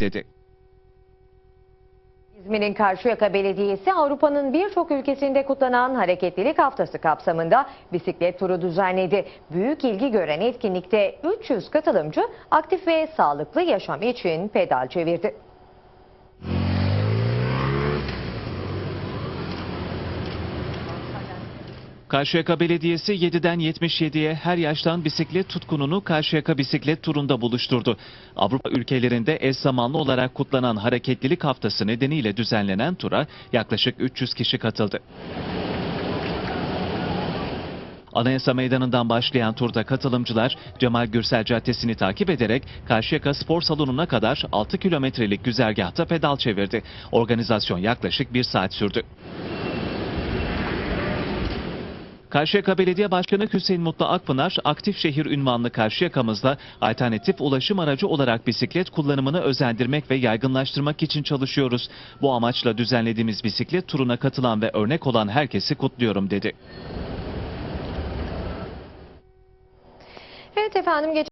dedi. İzmir'in Karşıyaka Belediyesi Avrupa'nın birçok ülkesinde kutlanan hareketlilik haftası kapsamında bisiklet turu düzenledi. Büyük ilgi gören etkinlikte 300 katılımcı aktif ve sağlıklı yaşam için pedal çevirdi. Karşıyaka Belediyesi 7'den 77'ye her yaştan bisiklet tutkununu Karşıyaka Bisiklet Turu'nda buluşturdu. Avrupa ülkelerinde eş zamanlı olarak kutlanan hareketlilik haftası nedeniyle düzenlenen tura yaklaşık 300 kişi katıldı. Anayasa Meydanı'ndan başlayan turda katılımcılar Cemal Gürsel Caddesi'ni takip ederek Karşıyaka Spor Salonu'na kadar 6 kilometrelik güzergahta pedal çevirdi. Organizasyon yaklaşık bir saat sürdü. Karşıyaka Belediye Başkanı Hüseyin Mutlu Akpınar, aktif şehir ünvanlı Karşıyaka'mızda alternatif ulaşım aracı olarak bisiklet kullanımını özendirmek ve yaygınlaştırmak için çalışıyoruz. Bu amaçla düzenlediğimiz bisiklet turuna katılan ve örnek olan herkesi kutluyorum dedi. Evet efendim